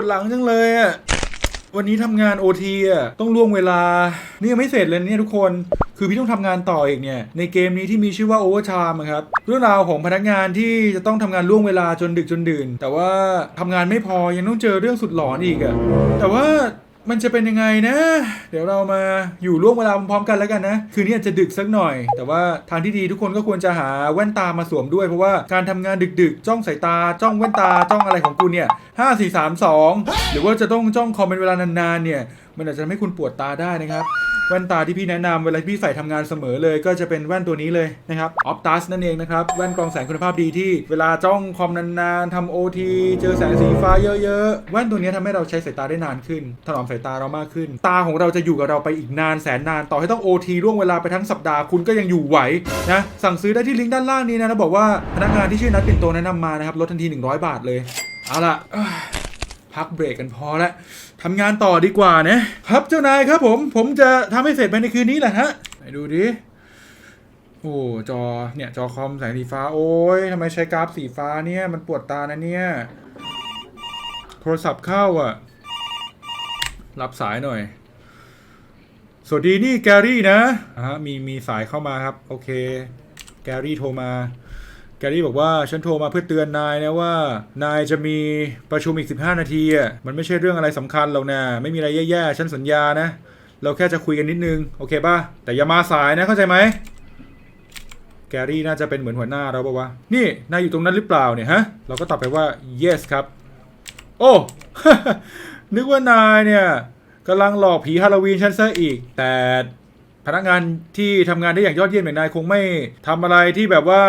วดหลังจังเลยอะวันนี้ทำงานโอทีอะต้องล่วงเวลา นี่ยังไม่เสร็จเลยเนี่ยทุกคนคือพี่ต้องทำงานต่ออีกเนี่ย ในเกมนี้ที่มีชื่อว่า Overtime อะครับเรื่องราวของพนักงานที่จะต้องทำงานล่วงเวลาจนดึกจนดื่น แต่ว่าทำงานไม่พอยังต้องเจอเรื่องสุดหลอนอีกอะแต่ว่า มันจะเป็นยังไงนะ เดี๋ยวเรามาอยู่ร่วมเวลาพร้อมๆกันแล้วกันนะ คืนนี้อาจจะดึกสักหน่อย แต่ว่าทางที่ดีทุกคนก็ควรจะหาแว่นตามาสวมด้วย เพราะว่าการทำงานดึกๆ จ้องสายตา จ้องแว่นตา จ้องอะไรของคุณเนี่ย5 4 3 2หรือว่าจะต้องจ้องคอมเป็นเวลานานๆเนี่ยมันอาจจะทำให้คุณปวดตาได้นะครับ แว่นตาที่พี่แนะนำเวลาที่พี่ใส่ทำงานเสมอเลย ก็จะเป็นแว่นตัวนี้เลยนะครับออ t ตัสนั่นเองนะครับ แว่นกรองแสงคุณภาพดีที่เวลาจ้องคอมนานๆทำโอทีเจอแสงสีฟ้าเยอะๆ แว่นตัวนี้ทำให้เราใช้สายตาได้นานขึ้น ถนอมสายตาเรามากขึ้น ตาของเราจะอยู่กับเราไปอีกนานแสนนาน ต่อให้ต้องโอทีล่วงเวลาไปทั้งสัปดาห์คุณก็ยังอยู่ไหวนะสั่งซื้อได้ที่ลิงก์ด้านล่างนี้นะแล้วบอกว่าพนักงานที่ชื่อนัทปิ่นโตแนะนำมานะครับลดทันที 100 บาทเลยเอาล่ะพักเบรกกันพอแล้ว ทำงานต่อดีกว่านะครับเจ้านายครับผมผมจะทำให้เสร็จภายในคืนนี้แหละฮะไหนดูดิโอ้จอเนี่ยจอคอมแสงสีฟ้าโอ้ยทำไมใช้กราฟสีฟ้าเนี่ยมันปวดตานะเนี่ยโทรศัพท์เข้าอะ รับสายหน่อย สวัสดีนี่แกรี่นะฮะมีมีสายเข้ามาครับ โอเค แกรี่โทรมา แกรี่บอกว่าฉันโทรมาเพื่อเตือนนายนะว่า นายจะมีประชุมอีก 15 นาทีอะมันไม่ใช่เรื่องอะไรสำคัญหรอกนะไม่มีอะไรแย่ๆฉันสัญญานะ เราแค่จะคุยกันนิดนึง โอเคป่ะ แต่อย่ามาสายนะเข้าใจไหมแกรี่น่าจะเป็นเหมือนหัวหน้าเราปะวะ นี่ นายอยู่ตรงนั้นหรือเปล่าเนี่ยฮะ เราก็ตอบไปว่า yes ครับ โอ้ นึกว่านายเนี่ยกำลังหลอกผีฮาโลวีนฉันซะอีก แต่ พนักงานที่ทำงานได้อย่างยอดเยี่ยมอย่างนายคงไม่ทำอะไรที่แบบว่า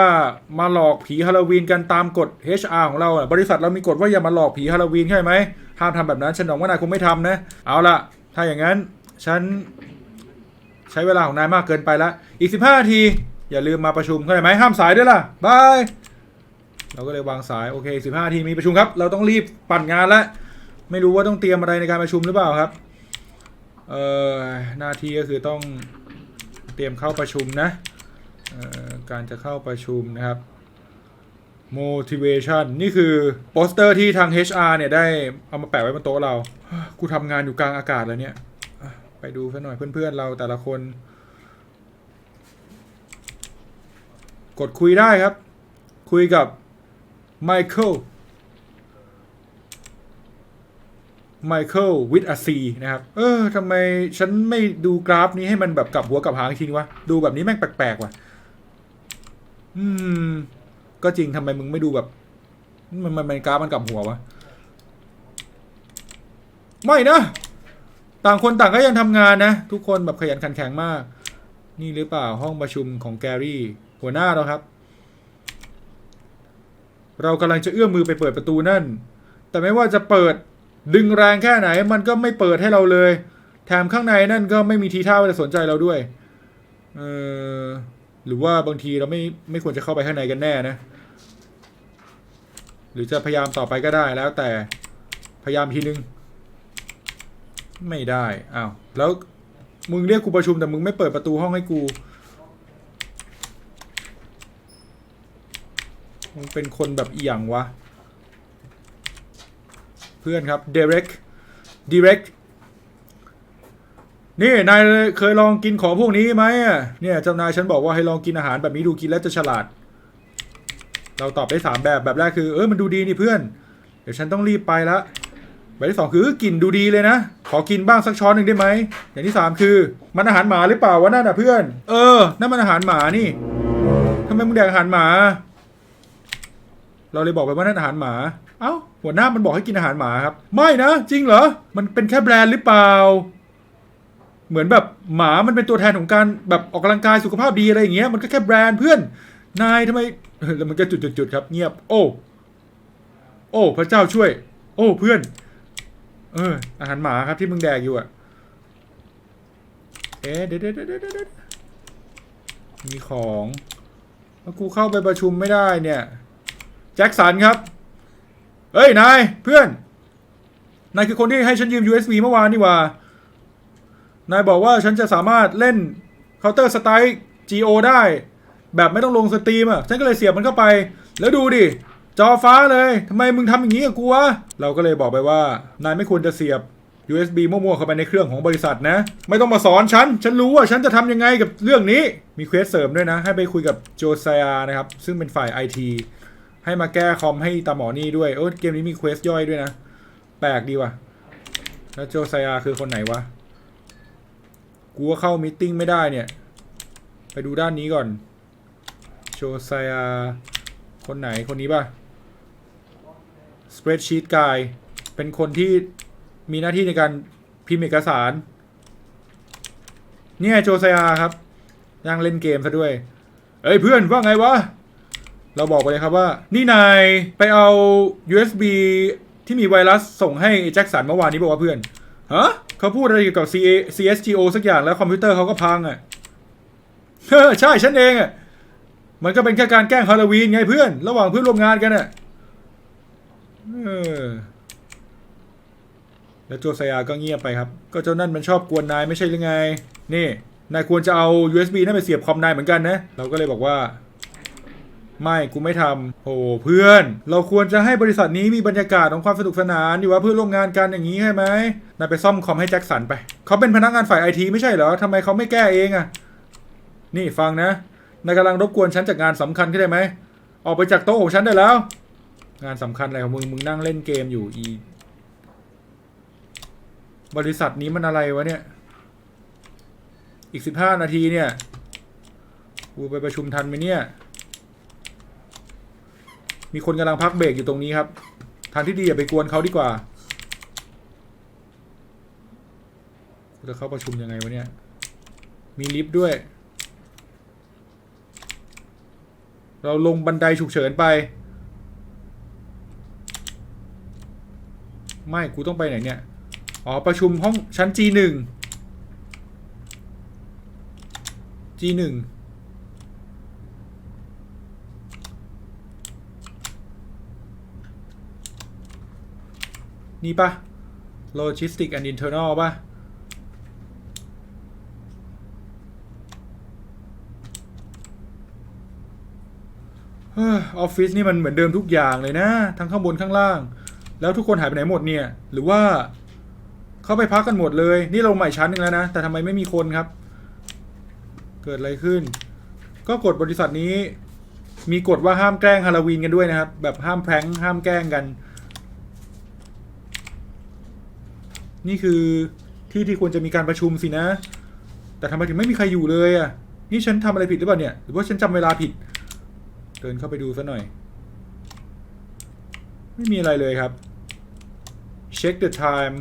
มาหลอกผีฮาโลวีนกันตามกฎ HR ของเราอะบริษัทเรามีกฎว่าอย่ามาหลอกผีฮาโลวีนใช่ไหมห้ามทำแบบนั้นฉันหวังว่านายคงไม่ทำนะ เอาล่ะถ้าอย่างนั้นฉันใช้เวลาของนายมากเกินไปละอีก 15นาที อย่าลืมมาประชุมเข้าใจไหมห้ามสายด้วยล่ะบายเราก็เลยวางสายโอเค15นาทีมีประชุมครับ เราต้องรีบปั่นงานแล้วไม่รู้ว่าต้องเตรียมอะไรในการประชุมหรือเปล่าครับเอ่อหน้าที่ก็คือต้อง เตรียมเข้าประชุมนะการจะเข้าประชุมนะครับ motivation นี่คือโปสเตอร์ที่ทาง HR เนี่ยได้เอามาแปะไว้บนโต๊ะเรา กูทำงานอยู่กลางอากาศแล้วเนี่ย ไปดูซะหน่อยเพื่อนๆเราแต่ละคน กดคุยได้ครับ คุยกับไมเคิล ไมเคิลวิทอาซีนะครับเออทำไมฉันไม่ดูกราฟนี้ให้มันแบบกลับหัวกลับหางทีนึงวะ ดูแบบนี้แม่งแปลกๆว่ะ อืม ก็จริงทำไมมึงไม่ดูแบบ มันมันมันกราฟมันกลับหัววะ ไม่นะ ต่างคนต่างก็ยังทำงานนะ ทุกคนแบบขยันขันแข็งมาก นี่หรือเปล่าห้องประชุมของแกรี่ หัวหน้าเราครับ เรากำลังจะเอื้อมมือไปเปิดประตูนั่น แต่ไม่ว่าจะเปิด ดึงแรงแค่ไหนมันก็ไม่เปิดให้เราเลย แถมข้างในนั่นก็ไม่มีทีท่าว่าจะสนใจเราด้วย เออหรือว่าบางทีเราไม่ไม่ควรจะเข้าไปข้างในกันแน่นะ หรือจะพยายามต่อไปก็ได้แล้วแต่พยายามทีนึง ไม่ได้อ้าวแล้วมึงเรียกกูประชุมแต่มึงไม่เปิดประตูห้องให้กูมึงเป็นคนแบบอีหยังวะ เพื่อนครับ direct direct นี่นายเคยลองกินของพวกนี้ไหมอะเนี่ยเจ้านายฉันบอกว่าให้ลองกินอาหารแบบนี้ดูกินแล้วจะฉลาด เราตอบได้สามแบบแบบแรกคือ เออมันดูดีนี่เพื่อน เดี๋ยวฉันต้องรีบไปละแบบที่สองคือกลิ่นดูดีเลยนะ ขอกินบ้างสักช้อนหนึ่งได้ไหมอย่างที่สามคือมันอาหารหมาหรือเปล่าวะนั่นน่ะเพื่อน เออนั่นมันอาหารหมานี่ทำไมมึงแดกอาหารหมา เราเลยบอกไปว่านั่นอาหารหมา เอ้าหัวหน้ามันบอกให้กินอาหารหมาครับ ไม่นะ จริงเหรอ มันเป็นแค่แบรนด์หรือเปล่า เหมือนแบบหมามันเป็นตัวแทนของการแบบออกกำลังกายสุขภาพดีอะไรอย่างเงี้ยมันก็แค่แบรนด์เพื่อนนายทำไมแล้วมันก็จุดๆครับ เงียบ โอ้ โอ้ พระเจ้าช่วย โอ้เพื่อน เออ อาหารหมาครับที่มึงแดกอยู่อะเอ๊ะเดี๋ยวเดี๋ยวเดี๋ยวเดี๋ยวเดี๋ยวมีของแล้วกูเข้าไปประชุมไม่ได้เนี่ย แจ็คสันครับ เฮ้ย นาย เพื่อน นายคือคนที่ให้ฉันยืม USB เมื่อวานนี่ว่า นายบอกว่าฉันจะสามารถเล่น Counter Strike GO ได้ แบบไม่ต้องลงสตรีมอะ ฉันก็เลยเสียบมันเข้าไป แล้วดูดิ จอฟ้าเลยทำไมมึงทำอย่างนี้กับกูวะ เราก็เลยบอกไปว่า นายไม่ควรจะเสียบ USB มั่วๆเข้าไปในเครื่องของบริษัทนะ ไม่ต้องมาสอนฉัน ฉันรู้ว่าฉันจะทำยังไงกับเรื่องนี้ มีเควสเสริมด้วยนะ ให้ไปคุยกับโจไซอานะครับ ซึ่งเป็นฝ่าย IT ให้มาแก้คอมให้ตาหมอนี่ด้วยโอ้เกมนี้มีเควสย่อยด้วยนะ แปลกดีว่ะ แล้วโจไซอาคือคนไหนวะ กูว่าเข้ามิทติ้งไม่ได้เนี่ย ไปดูด้านนี้ก่อน โจไซอาคนไหนคนนี้ป่ะ Spreadsheet Guy เป็นคนที่มีหน้าที่ในการพิมพ์เอกสาร เนี่ยโจไซอาครับยังเล่นเกมซะด้วย เอ้ยเพื่อนว่าไงวะ เราบอกไปเลยครับว่า นี่นายไปเอา USB ที่มีไวรัสส่งให้แจ็คสันเมื่อวานนี้บอกว่าเพื่อนฮะเขาพูดอะไรเกี่ยวกับ CA CSGO สักอย่างแล้วคอมพิวเตอร์เขาก็พังอะเออใช่ฉันเองอะมันก็เป็นแค่การแกล้งฮาโลวีนไงเพื่อน ระหว่างเพื่อนร่วมงานกันอะเออแล้วโจไซยาก็เงียบไปครับ ก็เจ้านั่นมันชอบกวนนายไม่ใช่หรือไง นี่ นายควรจะเอา USB นั่นไปเสียบคอมนายเหมือนกันนะ เราก็เลยบอกว่า ไม่กูไม่ทำโอ้เพื่อน เราควรจะให้บริษัทนี้มีบรรยากาศของความสนุกสนานดีว่าเพื่อนร่วมงานกันอย่างนี้ใช่ไหมนายไปซ่อมคอมให้แจ็คสันไป เขาเป็นพนักงานฝ่ายไอทีไม่ใช่เหรอทำไมเขาไม่แก้เองอะนี่ฟังนะนายกำลังรบกวนฉันจากงานสำคัญเข้ไหมออกไปจากโต๊ะของฉันได้แล้ว งานสำคัญอะไรของมึงมึงนั่งเล่นเกมอยู่อีบริษัทนี้มันอะไรวะเนี่ย อีกสิบห้านาทีเนี่ย กูไปประชุมทันไหมเนี่ย มีคนกำลังพักเบรกอยู่ตรงนี้ครับ ทางที่ดีอย่าไปกวนเขาดีกว่าจะเข้าประชุมยังไงวะเนี่ย มีลิฟต์ด้วย เราลงบันไดฉุกเฉินไป ไม่ กูต้องไปไหนเนี่ย อ๋อ ประชุมห้องชั้น G1 G1 นี่ปะ Logistic and Internal ปะเฮ้อออฟฟิศนี่มันเหมือนเดิมทุกอย่างเลยนะ ทั้งข้างบนข้างล่าง แล้วทุกคนหายไปไหนหมดเนี่ย หรือว่า เขาไปพักกันหมดเลย นี่เราใหม่ชั้นหนึ่งแล้วนะ แต่ทำไมไม่มีคนครับ เกิดอะไรขึ้น ก็กฎบริษัทนี้ มีกฎว่าห้ามแกล้งฮาโลวีนกันด้วยนะครับ แบบห้ามแพร้งห้ามแกล้งกัน นี่คือที่ที่ควรจะมีการประชุมสินะ แต่ทำไมถึงไม่มีใครอยู่เลยอะ นี่ฉันทำอะไรผิดหรือเปล่าเนี่ย หรือว่าฉันจำเวลาผิด เดินเข้าไปดูซะหน่อย ไม่มีอะไรเลยครับ check the time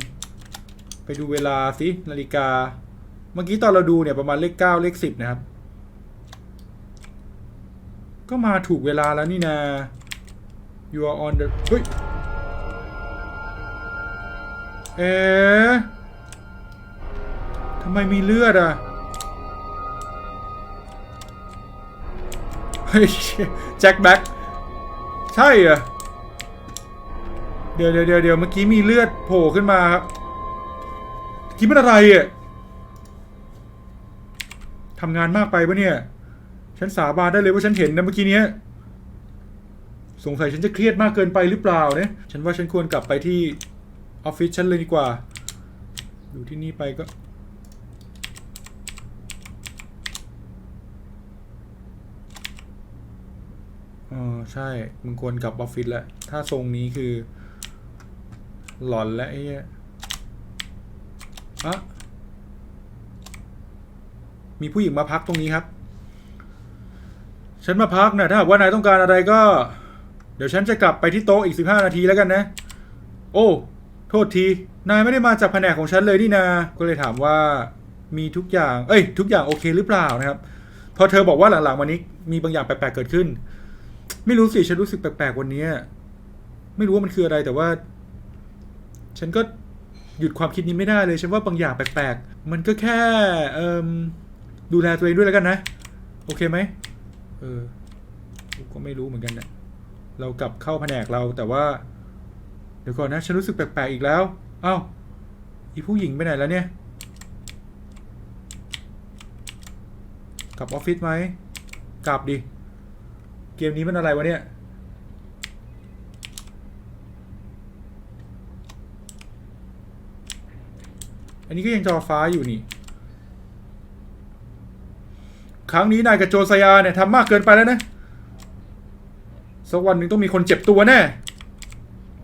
ไปดูเวลาสินาฬิกา เมื่อกี้ตอนเราดูเนี่ยประมาณเลขเก้าเลขสิบนะครับ ก็มาถูกเวลาแล้วนี่นา you are on the เฮ้ย เอ๊ะทำไมมีเลือดอะ เฮ้ยแจ็คแบ็คใช่เหรอเดี๋ยวเดี๋ยวเดี๋ยวเดี๋ยวเมื่อกี้มีเลือดโผล่ขึ้นมาครับคิดมันอะไรอะทำงานมากไปปะเนี่ย ฉันสาบานได้เลยว่าฉันเห็นนะเมื่อกี้เนี้ยสงสัยฉันจะเครียดมากเกินไปหรือเปล่าเนี่ย ฉันว่าฉันควรกลับไปที่ ออฟฟิศฉันเลยดีกว่า อยู่ที่นี่ไปก็ อ๋อ ใช่ มึงควรกลับออฟฟิศแล้ว ถ้าทรงนี้คือ หลอนแล้วไอ้เหี้ยอะมีผู้หญิงมาพักตรงนี้ครับ ฉันมาพักนะถ้าหากว่านายต้องการอะไรก็ เดี๋ยวฉันจะกลับไปที่โต๊ะอีกสิบห้านาทีแล้วกันนะ โอ้ โทษที นายไม่ได้มาจากแผนกของฉันเลยนี่นา ก็เลยถามว่ามีทุกอย่าง เอ้ย ทุกอย่างโอเคหรือเปล่านะครับ พอเธอบอกว่าหลังๆวันนี้มีบางอย่างแปลกๆเกิดขึ้น ไม่รู้สิ ฉันรู้สึกแปลกๆวันนี้ ไม่รู้ว่ามันคืออะไรแต่ว่า ฉันก็หยุดความคิดนี้ไม่ได้เลย ฉันว่าบางอย่างแปลกๆ มันก็แค่เอ่มดูแลตัวเองด้วยแล้วกันนะ โอเคไหม เออ ก็ไม่รู้เหมือนกันนะเรากลับเข้าแผนกเราแต่ว่า เดี๋ยวก่อนนะ ฉันรู้สึกแปลกๆอีกแล้ว เอา้า อีผู้หญิงไปไหนแล้วเนี่ย กลับออฟฟิศไหม กลับดิ เกมนี้มันอะไรวะเนี่ย อันนี้ก็ยังจอฟ้าอยู่นี่ ครั้งนี้นายกับโจซายาเนี่ยทำมากเกินไปแล้วนะ สักวันหนึ่งต้องมีคนเจ็บตัวแน่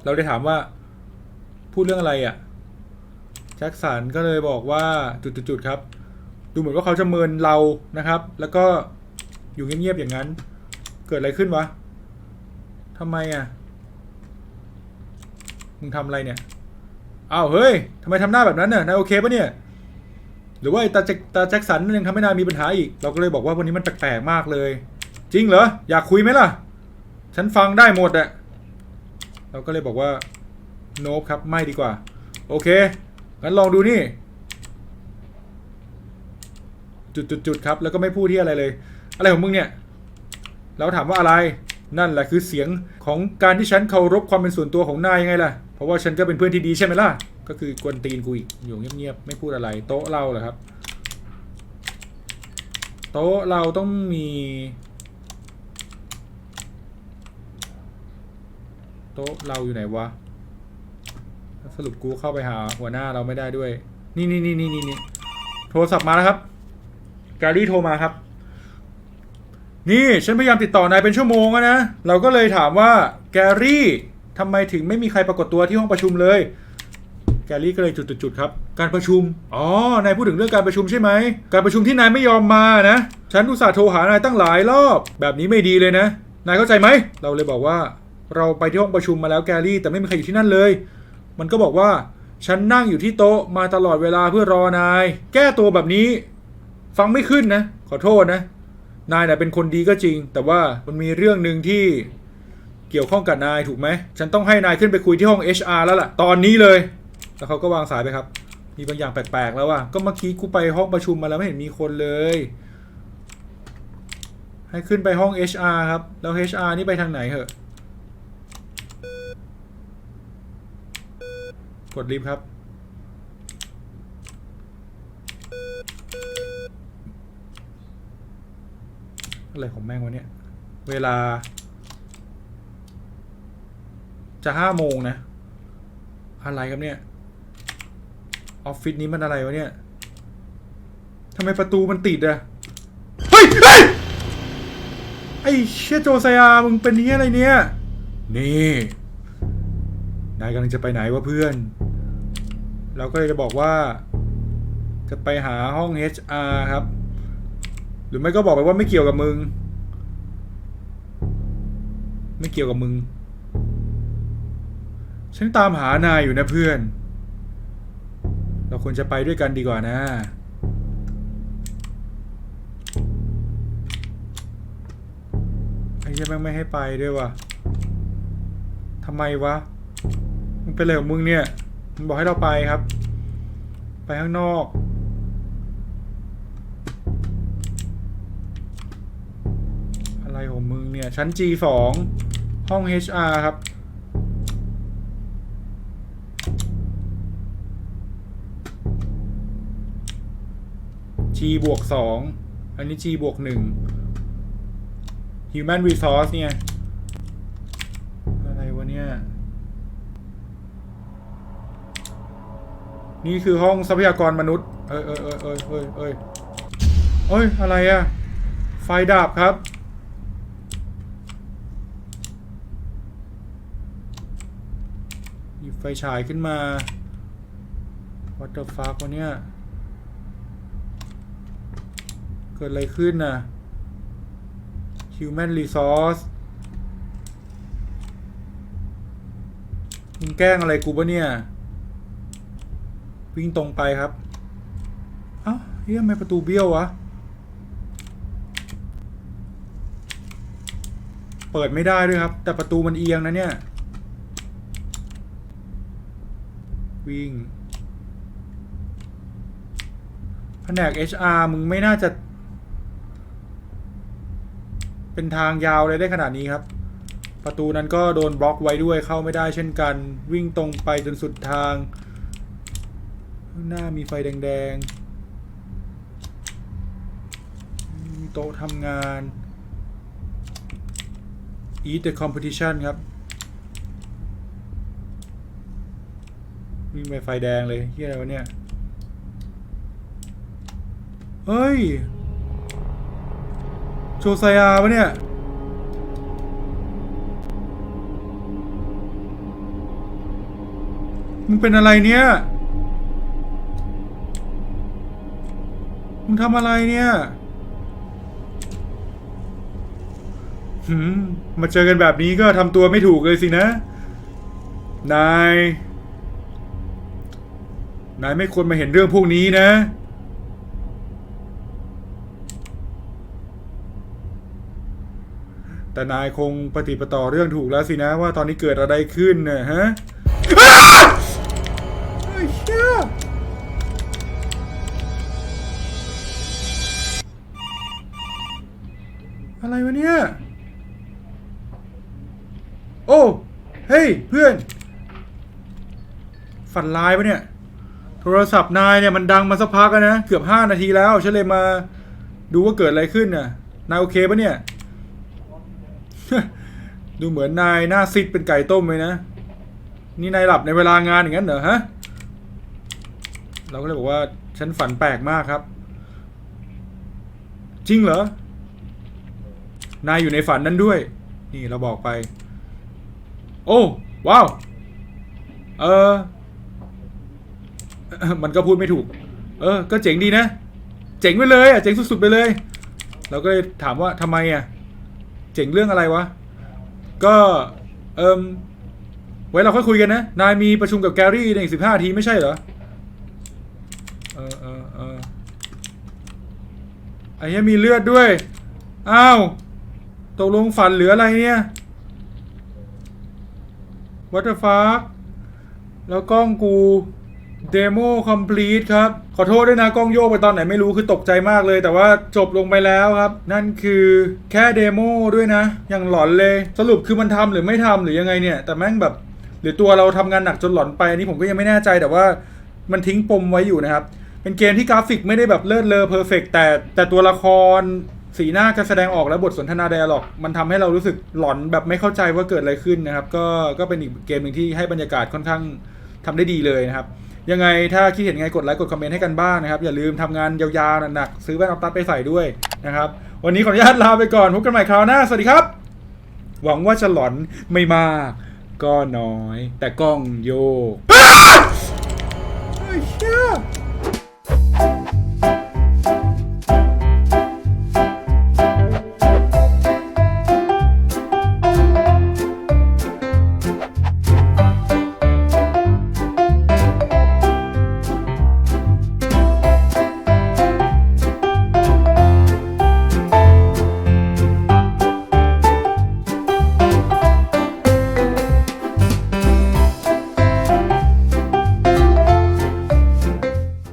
เราได้ถามว่า พูดเรื่องอะไรอะ่ะแจ็คสันก็เลยบอกว่าจุดๆครับ ดูเหมือนว่าเขาจะเมินเรานะครับ แล้วก็อยู่เงียบๆอย่างนั้น เกิดอะไรขึ้นวะทำไมอะมึงทำอะไรเนี่ยอ้าวเฮ้ยทำไมทำหน้าแบบนั้นน่ะนายโอเคปะเนี่ยหรือว่าตาแจ็คตาแจ็คสันมันยังทำให้นายมีปัญหาอีก เราก็เลยบอกว่าวันนี้มันแปลกๆมากเลย จริงเหรอ อยากคุยไหมล่ะ ฉันฟังได้หมดอะ เราก็เลยบอกว่าโนบครับไม่ดีกว่า โอเค งั้นลองดูนี่ จุดๆๆครับ แล้วก็ไม่พูดที่อะไรเลย อะไรของมึงเนี่ยเราถามว่าอะไรนั่นแหละคือเสียงของการที่ฉันเคารพความเป็นส่วนตัวของนายยังไงล่ะ เพราะว่าฉันก็เป็นเพื่อนที่ดีใช่ไหมล่ะ ก็คือกวนตีนกูอีกอยู่เงียบๆไม่พูดอะไร โต๊ะเราเหรอครับ โต๊ะเราต้องมี โต๊ะเราอยู่ไหนวะ สรุปกูเข้าไปหาหัวหน้าเราไม่ได้ด้วย นี่นี่นี่นี่นี่โทรศัพท์มาแล้วครับ การีโทรมาครับ นี่ฉันพยายามติดต่อนายเป็นชั่วโมงแล้วนะ เราก็เลยถามว่าแกรี่ทำไมถึงไม่มีใครปรากฏตัวที่ห้องประชุมเลย แกรี่ก็เลยจุดๆครับ การประชุม อ๋อ นายพูดถึงเรื่องการประชุมใช่ไหม การประชุมที่นายไม่ยอมมานะ ฉันอุตส่าห์โทรหานายตั้งหลายรอบ แบบนี้ไม่ดีเลยนะ นายเข้าใจไหม เราเลยบอกว่า เราไปที่ห้องประชุมมาแล้วแกรี่ แต่ไม่มีใครอยู่ที่นั่นเลย มันก็บอกว่า ฉันนั่งอยู่ที่โต๊ะมาตลอดเวลาเพื่อรอนาย แก้ตัวแบบนี้ ฟังไม่ขึ้นนะ ขอโทษนะ นายน่ะเป็นคนดีก็จริง แต่ว่ามันมีเรื่องหนึ่งที่เกี่ยวข้องกับนายถูกไหม ฉันต้องให้นายขึ้นไปคุยที่ห้อง HR แล้วล่ะ ตอนนี้เลย แล้วเขาก็วางสายไปครับ มีบางอย่างแปลกๆแล้วว่ะ ก็เมื่อกี้กูไปห้องประชุมมาแล้วไม่เห็นมีคนเลย ให้ขึ้นไปห้อง HR ครับ แล้ว HR นี่ไปทางไหนเหอะ กดลิฟต์ครับ อะไรของแม่งวะเนี่ย เวลา จะห้าโมงนะ อะไรครับเนี่ย ออฟฟิศนี้มันอะไรวะเนี่ยทำไมประตูมันติดอะเฮ้ยเฮ้ยไอ้เชี่ยโจไซยามึงเป็นนี้ยอะไรเนี่ย นี่ นายกำลังจะไปไหนวะเพื่อน เราก็เลยจะบอกว่า จะไปหาห้อง HR ครับ หรือไม่ก็บอกไปว่าไม่เกี่ยวกับมึง ไม่เกี่ยวกับมึง ฉันตามหานายอยู่นะเพื่อน เราควรจะไปด้วยกันดีกว่านะไอ้เหี้ยังแม่งไม่ให้ไปด้วยวะทำไมวะมึงเป็นอะไรของมึงเนี่ย มึงบอกให้เราไปครับ ไปข้างนอก อะไรของมึงเนี่ย ชั้น G2 ห้อง HR ครับ G บวกสอง อันนี้ G บวกหนึ่ง Human Resource เนี่ย อะไรวะเนี่ย นี่คือห้องทรัพยากรมนุษย์ เอ้ยเอ้ยเอ้ยเอ้ยเอ้ยเอ้ยเอ้ย อะไรอะไฟดับครับ หยิบไฟฉายขึ้นมา What the fuck วะเนี่ยเกิดอะไรขึ้นน่ะ Human Resource มึงแกล้งอะไรกูปะเนี่ย วิ่งตรงไปครับ เอ้าเฮ้ยทำไมประตูเบี้ยววะ เปิดไม่ได้ด้วยครับ แต่ประตูมันเอียงนะเนี่ย วิ่ง แผนก HR มึงไม่น่าจะ เป็นทางยาวเลยได้ขนาดนี้ครับประตูนั้นก็โดนบล็อกไว้ด้วยเข้าไม่ได้เช่นกัน วิ่งตรงไปจนสุดทางข้าง หน้ามีไฟแดงๆ โต๊ะทำงาน Eat the competition ครับวิ่งไปไฟแดงเลยเฮียอะไรวะเนี่ย เฮ้ย โชไซยาปะเนี่ย มึงเป็นอะไรเนี่ย ทำอะไรเนี่ยหืมมาเจอกันแบบนี้ก็ทำตัวไม่ถูกเลยสินะ นาย นายไม่ควรมาเห็นเรื่องพวกนี้นะ แต่นายคงปฏิปต่อเรื่องถูกแล้วสินะว่าตอนนี้เกิดอะไรขึ้นน่ะฮะ พื่อน ฝันร้ายปะเนี่ย โทรศัพท์นายเนี่ยมันดังมาสักพักแล้วนะ เกือบห้านาทีแล้วฉันเลยมาดูว่าเกิดอะไรขึ้นน่ะ นายโอเคปะเนี่ย ดูเหมือนนายหน้าซิดเป็นไก่ต้มเลยนะ นี่นายหลับในเวลางานอย่างนั้นเหรอฮะ เราก็เลยบอกว่าฉันฝันแปลกมากครับ จริงเหรอ นายอยู่ในฝันนั้นด้วย นี่เราบอกไป โอ้ ว้าว เออ มันก็พูดไม่ถูก เออ ก็เจ๋งดีนะ เจ๋งไปเลยอะ เจ๋งสุดๆไปเลย เราก็เลยถามว่าทำไมอะ เจ๋งเรื่องอะไรวะ ก็ เอิมไว้เราค่อยคุยกันนะ นายมีประชุมกับแกรี่ในอีกสิบห้าทีไม่ใช่เหรอ เออเออเออไอ้เหี้ยมีเลือดด้วย อ้าว ตกลงฝันหรืออะไรเนี่ย What the fuck แล้วกล้องกูเดโมคอมพลีทครับ ขอโทษด้วยนะกล้องโยกไปตอนไหนไม่รู้คือตกใจมากเลย แต่ว่าจบลงไปแล้วครับ นั่นคือแค่เดโมด้วยนะ อย่างหลอนเลย สรุปคือมันทำหรือไม่ทำหรือยังไงเนี่ย แต่แม่งแบบ หรือตัวเราทำงานหนักจนหลอนไป อันนี้ผมก็ยังไม่แน่ใจแต่ว่ามันทิ้งปมไว้อยู่นะครับ เป็นเกมที่กราฟิกไม่ได้แบบเลิศเลอเพอร์เฟกแต่แต่ตัวละคร สีหน้าการแสดงออกและบทสนทนาไดอะล็อก มันทำให้เรารู้สึกหลอนแบบไม่เข้าใจว่าเกิดอะไรขึ้นนะครับ ก็ก็เป็นอีกเกมหนึ่งที่ให้บรรยากาศค่อนข้างทำได้ดีเลยนะครับ ยังไงถ้าคิดเห็นยังไงกดไลค์กดคอมเมนต์ให้กันบ้างนะครับ อย่าลืมทำงานยาวๆหนักๆซื้อแว่นออฟตัดไปใส่ด้วยนะครับ วันนี้ขออนุญาตลาไปก่อนพบกันใหม่คราวหน้าสวัสดีครับ หวังว่าจะหลอนไม่มาก ก็น้อย แต่กล้องโยกอ้าไอ้เหี้ย